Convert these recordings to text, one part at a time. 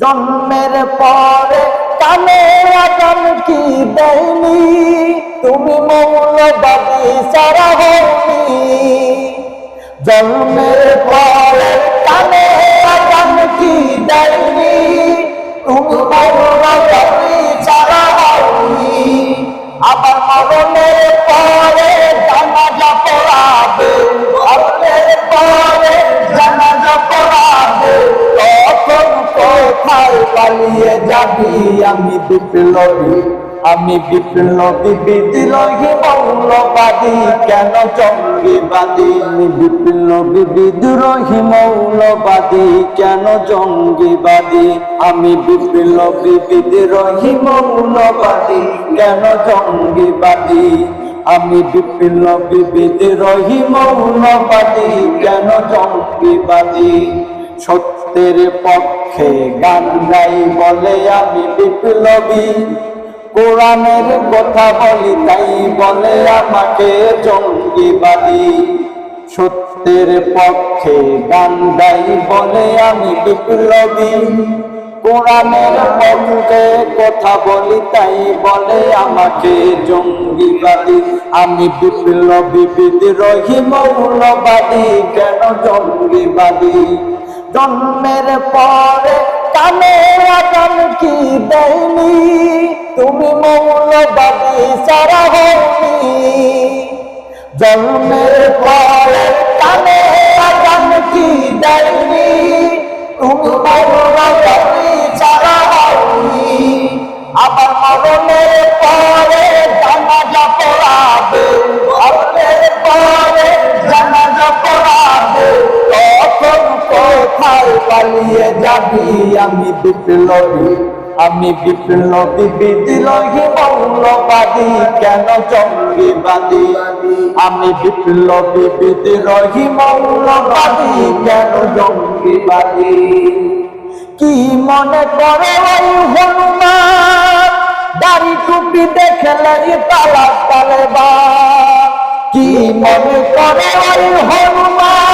জন্মের পরে কানে আগাম কি দেয়নি? তুমি মৌলবাদী সারা হওনি জন্মের পরে পালিয়ে যাবি, আমি বিপ্লবী। আমি বিপ্লবী, বিদ্রোহী, মৌলবাদী। কেন জঙ্গিবাদী? আমি বিপ্লবী, বিদ্রোহী, মৌলবাদী। কেন জঙ্গিবাদী? আমি বিপ্লবী, বিদ্রোহী, মৌলবাদী। কেন জঙ্গিবাদী? আমি বিপ্লবী, বিদ্রোহী, মৌলবাদী। কেন জঙ্গিবাদী? সত্যের পক্ষে গান গাই বলে আমি বিপ্লবী। কোরআনের কথা বলি, তাই বলে আমাকে জঙ্গিবাদী। সত্যের পক্ষে গান গাই বলে আমি বিপ্লবী। কোরআনের পক্ষে কথা বলি, তাই বলে আমাকে জঙ্গিবাদী। আমি বিপ্লবী, বিদ্রোহী, মৌলবাদী, কেন জঙ্গিবাদী? জন্মের পরে কানে আগাম কি দেয়নি? তুমি মৌলবাদী সারা হয়নি। জন্মের পরে পালিয়ে যাবি, আমি বিপ্লবী আমি বিপ্লবী, বিদ্রোহী, মৌলবাদী, কেন জঙ্গিবাদী? আমি বিপ্লবী, বিদ্রোহী, মৌলবাদী, কেন জঙ্গিবাদী? কি মনে করে ওই হনুমান? দাড়ি টুপি দেখলে তালা তালেবা কি মনে করে ওই হনুমান?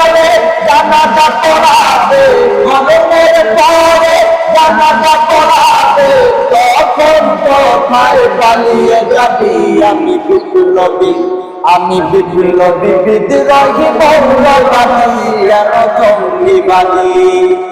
কোথায় পালিয়ে যাবি আমি বিপ্লবী আমি বিপ্লবী বিদ্রোহী মৌলবাদী কেন জঙ্গিবাদী